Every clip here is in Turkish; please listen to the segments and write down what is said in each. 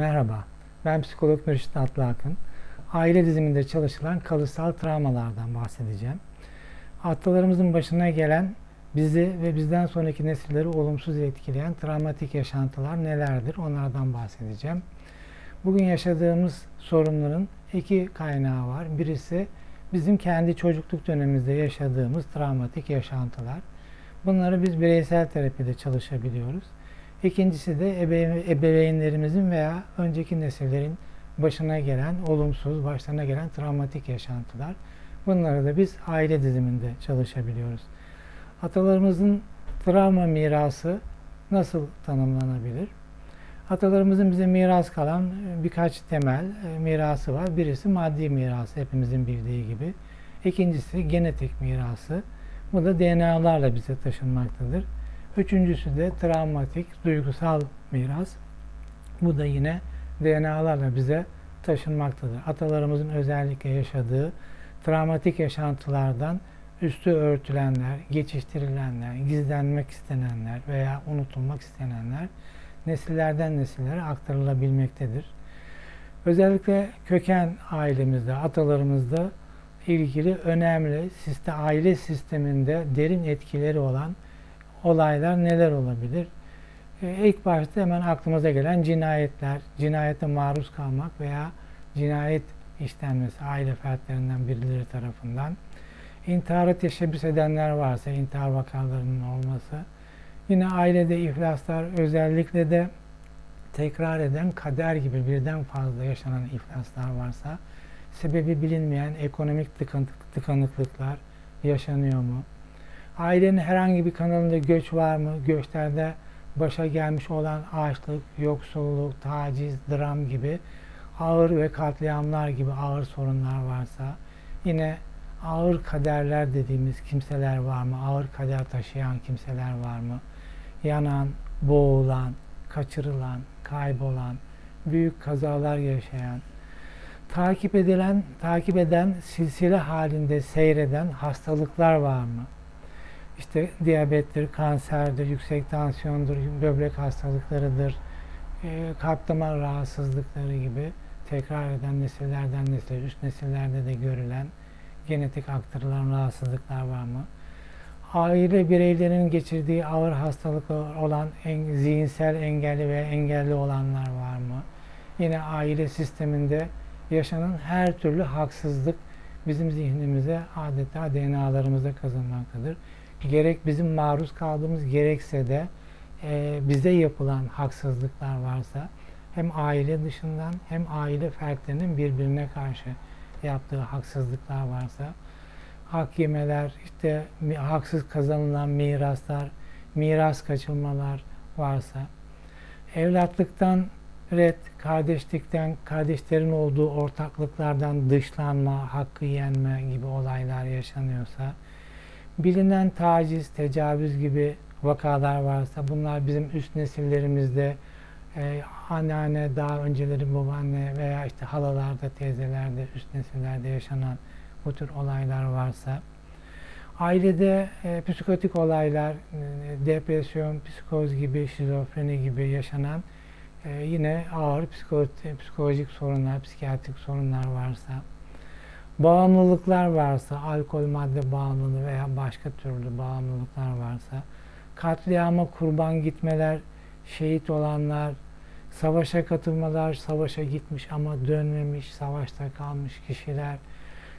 Merhaba, ben psikolog Mürşit Atlıakın. Aile diziminde çalışılan kalıtsal travmalardan bahsedeceğim. Atalarımızın başına gelen bizi ve bizden sonraki nesilleri olumsuz etkileyen travmatik yaşantılar nelerdir onlardan bahsedeceğim. Bugün yaşadığımız sorunların iki kaynağı var. Birisi bizim kendi çocukluk dönemimizde yaşadığımız travmatik yaşantılar. Bunları biz bireysel terapide çalışabiliyoruz. İkincisi de ebeve- ebeveynlerimizin veya önceki nesillerin başına gelen olumsuz, başlarına gelen travmatik yaşantılar. Bunları da biz aile diziminde çalışabiliyoruz. Atalarımızın travma mirası nasıl tanımlanabilir? Atalarımızın bize miras kalan e, birkaç temel e, mirası var. Birisi maddi mirası hepimizin bildiği gibi. İkincisi genetik mirası. Bu da DNA'larla bize taşınmaktadır. Üçüncüsü de travmatik, duygusal miras. Bu da yine DNA'larla bize taşınmaktadır. Atalarımızın özellikle yaşadığı travmatik yaşantılardan üstü örtülenler, geçiştirilenler, gizlenmek istenenler veya unutulmak istenenler nesillerden nesillere aktarılabilmektedir. Özellikle köken ailemizde, atalarımızda ilgili önemli siste, aile sisteminde derin etkileri olan olaylar neler olabilir? Ee, ilk başta hemen aklımıza gelen cinayetler, cinayete maruz kalmak veya cinayet işlenmesi aile fertlerinden birileri tarafından. İntihara teşebbüs edenler varsa intihar vakalarının olması. Yine ailede iflaslar özellikle de tekrar eden kader gibi birden fazla yaşanan iflaslar varsa sebebi bilinmeyen ekonomik tıkanık- tıkanıklıklar yaşanıyor mu? Ailenin herhangi bir kanalında göç var mı? Göçlerde başa gelmiş olan açlık, yoksulluk, taciz, dram gibi ağır ve katliamlar gibi ağır sorunlar varsa yine ağır kaderler dediğimiz kimseler var mı? Ağır kader taşıyan kimseler var mı? Yanan, boğulan, kaçırılan, kaybolan, büyük kazalar yaşayan, takip edilen, takip eden, silsile halinde seyreden hastalıklar var mı? İşte diyabettir, kanserdir, yüksek tansiyondur, böbrek hastalıklarıdır, e, kalp damar rahatsızlıkları gibi tekrar eden nesillerden nesile, üst nesillerde de görülen genetik aktarılan rahatsızlıklar var mı? Aile bireylerinin geçirdiği ağır hastalıklar olan en, zihinsel engelli ve engelli olanlar var mı? Yine aile sisteminde yaşanan her türlü haksızlık bizim zihnimize adeta DNA'larımızda kazanmaktadır. Gerek bizim maruz kaldığımız gerekse de e, bize yapılan haksızlıklar varsa hem aile dışından hem aile fertlerinin birbirine karşı yaptığı haksızlıklar varsa hak yemeler, işte haksız kazanılan miraslar, miras kaçırmalar varsa, evlatlıktan red, kardeşlikten, kardeşlerin olduğu ortaklıklardan dışlanma, hakkı yenme gibi olaylar yaşanıyorsa, bilinen taciz, tecavüz gibi vakalar varsa, bunlar bizim üst nesillerimizde e, anneanne, daha önceleri babaanne veya işte halalarda, teyzelerde, üst nesillerde yaşanan bu tür olaylar varsa, ailede e, psikotik olaylar, e, depresyon, psikoz gibi, şizofreni gibi yaşanan e, yine ağır psiko- psikolojik sorunlar, psikiyatrik sorunlar varsa, bağımlılıklar varsa, alkol madde bağımlılığı veya başka türlü bağımlılıklar varsa, katliama kurban gitmeler, şehit olanlar, savaşa katılmalar, savaşa gitmiş ama dönmemiş, savaşta kalmış kişiler,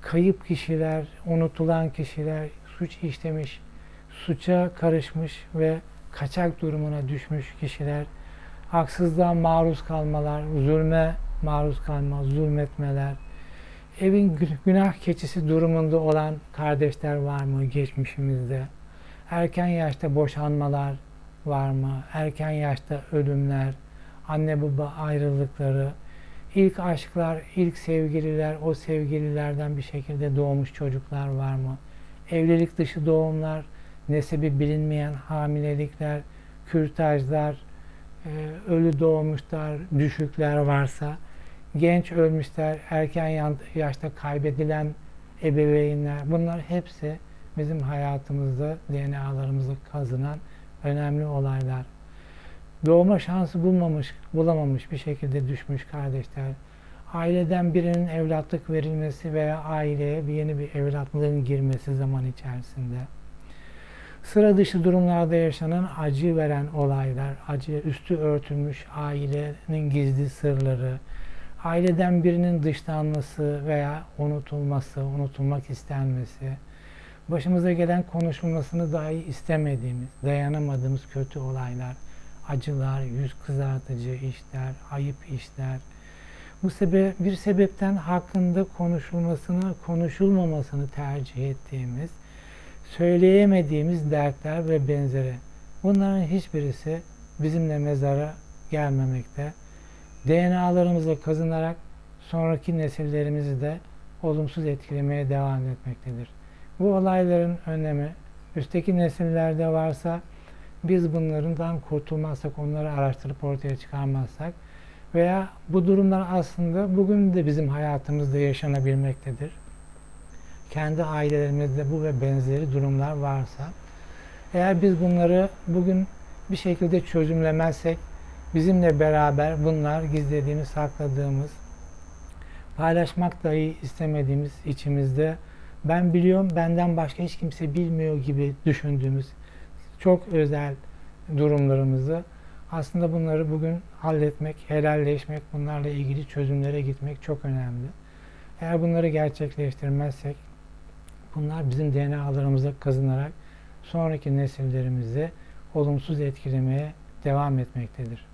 kayıp kişiler, unutulan kişiler, suç işlemiş, suça karışmış ve kaçak durumuna düşmüş kişiler, haksızlığa maruz kalmalar, zulme maruz kalma, zulmetmeler, evin gü- günah keçisi durumunda olan kardeşler var mı geçmişimizde? Erken yaşta boşanmalar var mı? Erken yaşta ölümler, anne baba ayrılıkları, ilk aşklar, ilk sevgililer, o sevgililerden bir şekilde doğmuş çocuklar var mı? Evlilik dışı doğumlar, nesebi bilinmeyen hamilelikler, kürtajlar, ölü doğmuşlar, düşükler varsa, genç ölmüşler, erken yaşta kaybedilen ebeveynler, bunlar hepsi bizim hayatımızda, DNA'larımızda kazınan önemli olaylar. doğma şansı bulmamış, bulamamış bir şekilde düşmüş kardeşler, aileden birinin evlatlık verilmesi veya aileye bir yeni bir evlatlığın girmesi zaman içerisinde, sıra dışı durumlarda yaşanan acı veren olaylar, acı üstü örtülmüş ailenin gizli sırları, aileden birinin dışlanması veya unutulması, unutulmak istenmesi, başımıza gelen konuşulmasını dahi istemediğimiz, dayanamadığımız kötü olaylar, acılar, yüz kızartıcı işler, ayıp işler. Bu sebe bir sebepten hakkında konuşulmasını, konuşulmamasını tercih ettiğimiz, söyleyemediğimiz dertler ve benzeri. Bunların hiçbirisi bizimle mezara gelmemekte. DNA'larımızla kazınarak sonraki nesillerimizi de olumsuz etkilemeye devam etmektedir. Bu olayların önemi üstteki nesillerde varsa biz bunlardan kurtulmazsak, onları araştırıp ortaya çıkarmazsak veya bu durumlar aslında bugün de bizim hayatımızda yaşanabilmektedir. Kendi ailelerimizde bu ve benzeri durumlar varsa eğer biz bunları bugün bir şekilde çözümlemezsek bizimle beraber bunlar gizlediğimiz, sakladığımız, paylaşmak dahi istemediğimiz içimizde ben biliyorum benden başka hiç kimse bilmiyor gibi düşündüğümüz çok özel durumlarımızı aslında bunları bugün halletmek, helalleşmek, bunlarla ilgili çözümlere gitmek çok önemli. Eğer bunları gerçekleştirmezsek bunlar bizim DNA'larımıza kazınarak sonraki nesillerimizi olumsuz etkilemeye devam etmektedir.